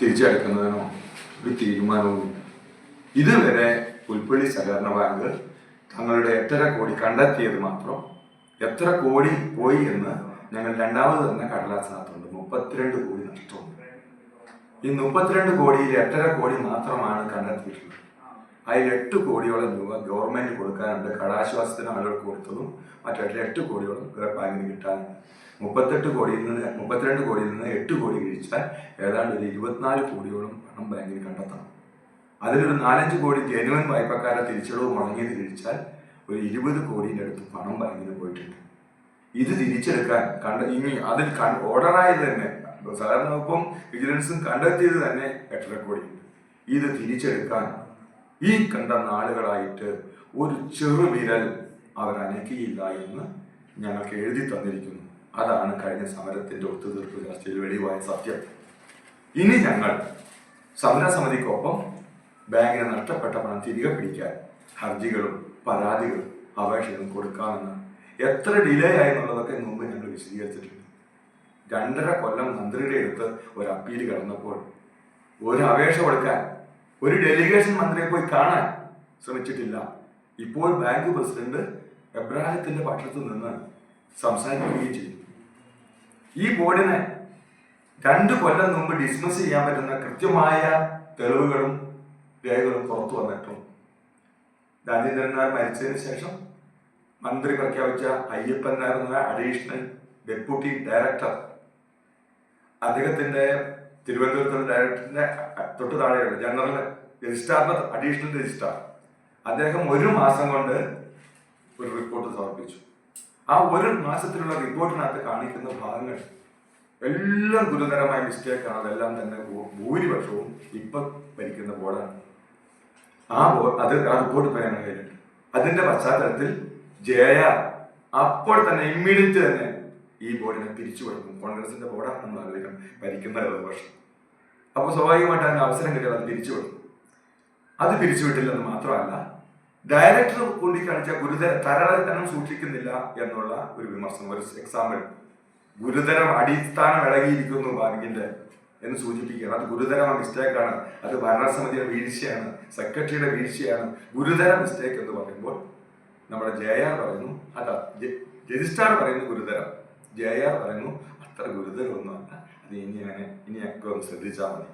തിരിച്ചടക്കുന്നതിനോ ഒരു തീരുമാനവും ഇതുവരെ പുൽപ്പള്ളി സഹകരണ ബാങ്ക് തങ്ങളുടെ എത്ര കോടി കണ്ടെത്തിയത് മാത്രം എത്ര കോടി പോയി എന്ന് ഞങ്ങൾ രണ്ടാമത് തന്നെ കടലാസിനകത്തുണ്ട് മുപ്പത്തിരണ്ട് കോടി നഷ്ടമുണ്ട് ഈ മുപ്പത്തിരണ്ട് കോടിയിൽ എട്ടര കോടി മാത്രമാണ് കണ്ടെത്തിയിട്ടുള്ളത്. അതിൽ എട്ട് കോടിയോളം രൂപ ഗവൺമെന്റ് കൊടുക്കാനുണ്ട്. കടാശ്വാസത്തിന് ആളുകൾ കൊടുത്തതും മറ്റു എട്ട് കോടിയോളം ബാങ്കിന് കിട്ടാനുണ്ട് മുപ്പത്തെട്ട് കോടിയിൽ നിന്ന് മുപ്പത്തിരണ്ട് കോടിയിൽ നിന്ന് എട്ട് കോടി കഴിച്ചാൽ ഏതാണ്ട് ഒരു ഇരുപത്തിനാല് കോടിയോളം പണം ബാങ്കിന് കണ്ടെത്തണം. അതിലൊരു നാലഞ്ച് കോടി ജനുവൻ വായ്പക്കാരെ തിരിച്ചടവ് മുടങ്ങിയത് കഴിച്ചാൽ ഒരു ഇരുപത് കോടിയുടെ അടുത്ത് പണം ബാങ്കിന് പോയിട്ടുണ്ട്. ഇത് തിരിച്ചെടുക്കാൻ കണ്ട ഇനി അതിൽ ഓർഡറായത് തന്നെ. സാധാരണ ഒപ്പം വിജിലൻസും കണ്ടെത്തിയത് തന്നെ എട്ടര കോടിയുണ്ട് ഇത് തിരിച്ചെടുക്കാൻ ഈ കണ്ട നാളുകളായിട്ട് ഒരു ചെറുവിരൽ അവർ അനക്കിയില്ല എന്ന് ഞങ്ങൾക്ക് എഴുതി തന്നിരിക്കുന്നു. അതാണ് കഴിഞ്ഞ സമരത്തിന്റെ ഒത്തുതീർപ്പ് ചർച്ചയിൽ വെളിവായ സത്യം. ഇനി ഞങ്ങൾ സമരസമിതിക്കൊപ്പം ബാങ്കിന് നഷ്ടപ്പെട്ട പണം തിരികെ പിടിക്കാൻ ഹർജികളും പരാതികളും അപേക്ഷകളും കൊടുക്കാമെന്ന് എത്ര ഡിലേ ആയി എന്നുള്ളതൊക്കെ മുമ്പ് ഞങ്ങൾ വിശദീകരിച്ചിട്ടുണ്ട്. രണ്ടര കൊല്ലം മന്ത്രിയുടെ അടുത്ത് ഒരു അപ്പീൽ കടന്നപ്പോൾ ഒരു അപേക്ഷ കൊടുക്കാൻ ഒരു ഡെലിഗേഷൻ മന്ത്രിയെ പോയി കാണാൻ ശ്രമിച്ചിട്ടില്ല. ഇപ്പോൾ ബാങ്ക് പ്രസിഡന്റ് എബ്രാഹിത്തിന്റെ പക്ഷത്തു നിന്ന് സംസാരിക്കുകയും ചെയ്തു. ഈ ബോർഡിനെ രണ്ട് കൊല്ലം മുമ്പ് ഡിസ്മിസ് ചെയ്യാൻ പറ്റുന്ന കൃത്യമായ തെളിവുകളും രേഖകളും പുറത്തു വന്നിട്ടും. രാജേന്ദ്രൻ നായർ മരിച്ചതിന് ശേഷം മന്ത്രി പ്രഖ്യാപിച്ച അയ്യപ്പൻ നായർ എന്ന അഡീഷണൽ ഡെപ്യൂട്ടി ഡയറക്ടർ അദ്ദേഹത്തിന്റെ തിരുവനന്തപുരത്തുള്ള ഡയറക്ടറിന്റെ തൊട്ട് താഴെയുള്ള ജനറൽ രജിസ്ട്രാറിന്റെ അഡീഷണൽ രജിസ്ട്രാർ അദ്ദേഹം ഒരു മാസം കൊണ്ട് ഒരു റിപ്പോർട്ട് സമർപ്പിച്ചു. ആ ഒരു മാസത്തിലുള്ള റിപ്പോർട്ടിനകത്ത് കാണിക്കുന്ന ഭാഗങ്ങൾ എല്ലാം ഗുരുതരമായ മിസ്റ്റേക്കാണ് അതെല്ലാം തന്നെ ഭൂരിപക്ഷവും ഇപ്പൊ ഭരിക്കുന്ന ബോർഡാണ് ആ ബോർഡ് അത് ആ റിപ്പോർട്ട് ഇപ്പൊ കയ്യിലുണ്ട് അതിന്റെ പശ്ചാത്തലത്തിൽ ജയ അപ്പോൾ തന്നെ ഇമ്മീഡിയറ്റ് തന്നെ ഈ ബോർഡിനെ തിരിച്ചു കൊടുക്കും കോൺഗ്രസിന്റെ ബോർഡാണ് നമ്മൾ ആലോചിക്കണം ഭരിക്കുന്ന ഇടതുപക്ഷം. അപ്പൊ സ്വാഭാവികമായിട്ട് അതിന് അവസരം കിട്ടിയാൽ അത് പിരിച്ചു കൊടുക്കും അത് പിരിച്ചുവിട്ടില്ലെന്ന് മാത്രമല്ല ഡയറക്ടർ ചൂണ്ടിക്കാണിച്ച ഗുരുതര തരളത്തനം സൂക്ഷിക്കുന്നില്ല എന്നുള്ള ഒരു വിമർശനം ഒരു എക്സാമ്പിൾ ഗുരുതരം അടിസ്ഥാനം ഇളകിയിരിക്കുന്നു ബാങ്കിന്റെ എന്ന് സൂചിപ്പിക്കുകയാണ്. അത് ഗുരുതരമായ മിസ്റ്റേക്കാണ് അത് ഭരണസമിതിയുടെ വീഴ്ചയാണ്. സെക്രട്ടറിയുടെ വീഴ്ചയാണ്. ഗുരുതര മിസ്റ്റേക്ക് എന്ന് പറയുമ്പോൾ നമ്മുടെ ജെ ആർ പറയുന്നു അതാ രജിസ്ട്രാർ പറയുന്നു ഗുരുതരം. ജെ ആർ പറയുന്നു അത്ര ഗുരുതരമൊന്നുമല്ല. അത് ഇനി അങ്ങനെ ഒക്കെ ഒന്ന് ശ്രദ്ധിച്ചാൽ മതി.